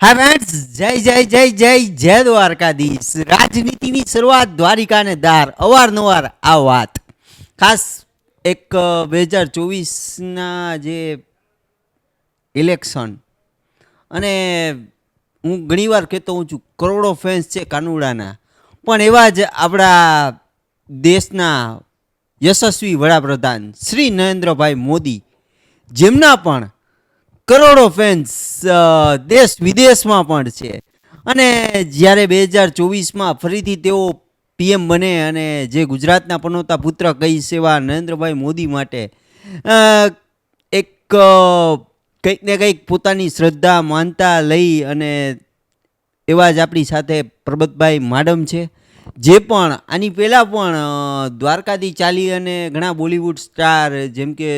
હા ફ્રેન્ડ્સ જય જય જય જય જય દ્વારકાધીશ. રાજનીતિની શરૂઆત દ્વારિકાને દાર અવારનવાર આ વાત. ખાસ એક બે હજાર ચોવીસના જે ઇલેક્શન અને હું ઘણીવાર કહેતો હોઉં છું, કરોડો ફેન્સ છે કાનુડાના. પણ એવા જ આપણા દેશના યશસ્વી વડાપ્રધાન શ્રી નરેન્દ્રભાઈ મોદી, જેમના પણ કરોડો ફેન્સ દેશ વિદેશમાં પણ છે. અને જ્યારે બે હજાર ચોવીસમાં ફરીથી તેઓ પીએમ બને અને જે ગુજરાતના પનોતા પુત્ર કહી સેવા નરેન્દ્રભાઈ મોદી માટે એક કંઈક ને કંઈક પોતાની શ્રદ્ધા, માનતા લઈ અને એવા જ આપણી સાથે પ્રબતભાઈ માડમ છે. જે પણ, આની પહેલાં પણ દ્વારકાથી ચાલી અને ઘણા બોલિવૂડ સ્ટાર, જેમ કે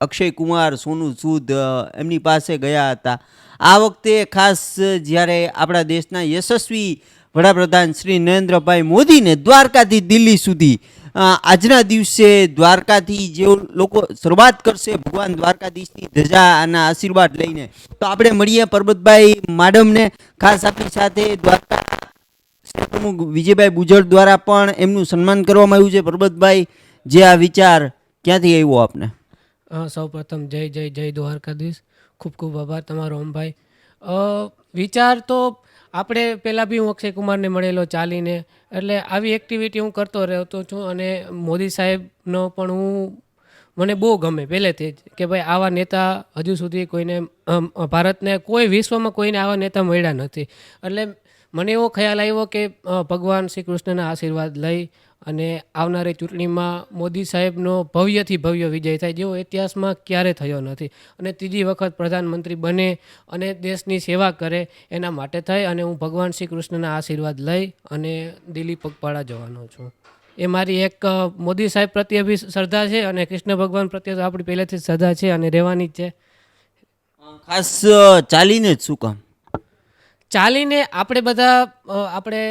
અક્ષય કુમાર, સોનુ સૂદ એમની પાસે ગયા હતા. આ વખતે ખાસ જ્યારે આપણા દેશના યશસ્વી વડાપ્રધાન શ્રી નરેન્દ્રભાઈ મોદીને દ્વારકાથી દિલ્હી સુધી આજના દિવસે દ્વારકાથી જે લોકો શરૂઆત કરશે ભગવાન દ્વારકાધીશની ધજા અને આશીર્વાદ લઈને, તો આપણે મળીએ પરબતભાઈ માડમને. ખાસ આપણી સાથે દ્વારકા પ્રમુખ વિજયભાઈ બુજળ દ્વારા પણ એમનું સન્માન કરવામાં આવ્યું છે. પરબતભાઈ, જે આ વિચાર ક્યાંથી આવ્યો આપને? સૌ પ્રથમ જય જય જય દ્વારકાધીશ. ખૂબ ખૂબ આભાર તમારો ઓમભાઈ. વિચાર તો આપણે પહેલાં બી હું અક્ષય કુમારને મળેલો ચાલીને, એટલે આવી એક્ટિવિટી હું કરતો રહેતો છું અને મોદી સાહેબનો પણ હું, મને બહુ ગમે પહેલેથી જ કે ભાઈ આવા નેતા હજુ સુધી કોઈને ભારતને કોઈ વિશ્વમાં કોઈને આવા નેતા મળ્યા નથી. એટલે મને એવો ખ્યાલ આવ્યો કે ભગવાન શ્રી કૃષ્ણના આશીર્વાદ લઈ અને આવનારી ચૂંટણીમાં મોદી સાહેબનો ભવ્યથી ભવ્ય વિજય થાય, જેવો ઇતિહાસમાં ક્યારે થયો નથી. અને ત્રીજી વખત પ્રધાનમંત્રી બને અને દેશની સેવા કરે એના માટે થઈ અને હું ભગવાન શ્રી કૃષ્ણના આશીર્વાદ લઈ અને દિલ્હી પગપાળા જવાનો છું. એ મારી એક મોદી સાહેબ પ્રત્યે બી શ્રદ્ધા છે અને કૃષ્ણ ભગવાન પ્રત્યે તો આપણી પહેલેથી જ શ્રદ્ધા છે અને રહેવાની જ છે. ખાસ ચાલીને જ શું કામ? ચાલીને આપણે બધા આપણે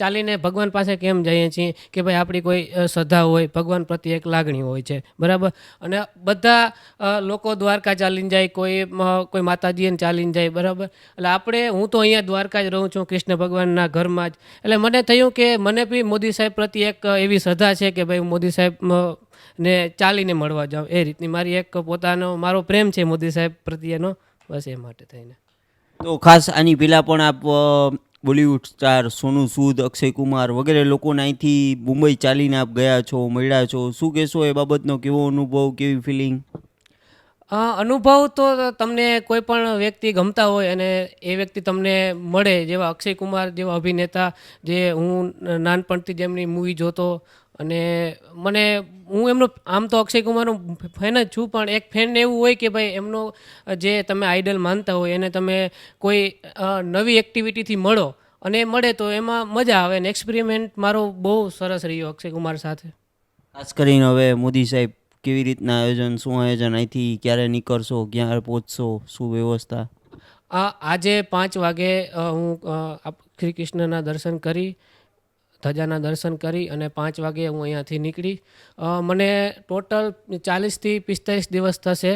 ચાલીને ભગવાન પાસે કેમ જઈએ છીએ કે ભાઈ આપણી કોઈ શ્રદ્ધા હોય, ભગવાન પ્રત્યે એક લાગણી હોય છે. બરાબર? અને બધા લોકો દ્વારકા ચાલીને જાય, કોઈ કોઈ માતાજીને ચાલીને જાય, બરાબર? એટલે આપણે, હું તો અહીંયા દ્વારકા જ રહું છું, કૃષ્ણ ભગવાનના ઘરમાં જ. એટલે મને થયું કે મને બી મોદી સાહેબ પ્રત્યે એક એવી શ્રદ્ધા છે કે ભાઈ મોદી સાહેબ ને ચાલીને મળવા જાઉં. એ રીતની મારી એક પોતાનો, મારો પ્રેમ છે મોદી સાહેબ પ્રત્યેનો. બસ એ માટે થઈને. તો ખાસ આની પહેલાં પણ આપ બોલિવૂડ સ્ટાર સોનુ સૂદ, અક્ષય કુમાર વગેરે લોકોને અહીંથી મુંબઈ ચાલીને આપ ગયા છો, મળ્યા છો. શું કહેશો એ બાબતનો? કેવો અનુભવ, કેવી ફિલિંગ અનુભવ તો તમને કોઈ પણ વ્યક્તિ ગમતા હોય અને એ વ્યક્તિ તમને મળે, જેવા અક્ષય કુમાર જેવા અભિનેતા, જે હું નાનપણથી જેમની મૂવી જોતો અને મને હું એમનો આમ તો અક્ષય કુમારનો ફેન જ છું પણ એક ફેન એવું હોય કે ભાઈ એમનો જે તમે આઈડલ માનતા હોય એને તમે કોઈ નવી એક્ટિવિટીથી મળો અને મળે તો એમાં મજા આવે અને એક્સપેરિમેન્ટ મારો બહુ સરસ રહ્યો અક્ષય કુમાર સાથે. ખાસ કરીને હવે મોદી સાહેબ કેવી રીતના આયોજન શું આયોજન અહીંથી ક્યારે નીકળશો ક્યાં પહોંચશો શું વ્યવસ્થા? આ આજે પાંચ વાગે હું શ્રી કૃષ્ણના દર્શન કરી ધજાના દર્શન કરી અને પાંચ વાગે હું અહીંયાથી નીકળી. મને ટોટલ ચાલીસથી પિસ્તાલીસ દિવસ થશે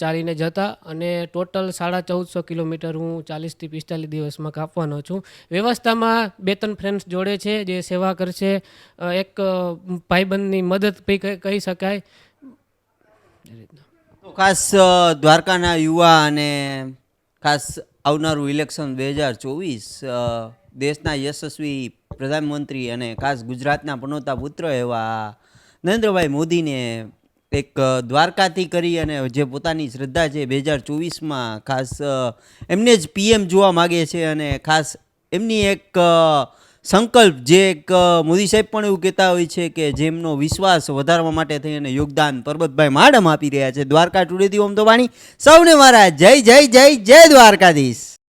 ચાલીને જતા અને ટોટલ સાડા ચૌદસો કિલોમીટર હું ચાલીસથી પિસ્તાલીસ દિવસમાં કાપવાનો છું. વ્યવસ્થામાં બે ત્રણ ફ્રેન્ડ્સ જોડે છે જે સેવા કરશે. એક ભાઈબંધની મદદ કહી શકાય. ખાસ દ્વારકાના યુવા અને ખાસ આવનારું ઇલેક્શન બે હજાર ચોવીસ દેશના યશસ્વી પ્રધાનમંત્રી અને ખાસ ગુજરાતના પનોતા પુત્ર એવા નરેન્દ્રભાઈ મોદીને એક દ્વારકાથી કરી અને જે પોતાની શ્રદ્ધા છે બે હજાર ચોવીસમાં ખાસ એમને જ પીએમ જોવા માગે છે અને ખાસ એમની એક સંકલ્પ જે એક મોદી સાહેબ પણ એવું કહેતા હોય છે કે જેમનો વિશ્વાસ વધારવા માટે થઈ અને યોગદાન પરબતભાઈ માડમ આપી રહ્યા છે. દ્વારકા ટુડેથી ઓમ તો વાણી. સૌને મારા જય જય જય જય દ્વારકાધીશ.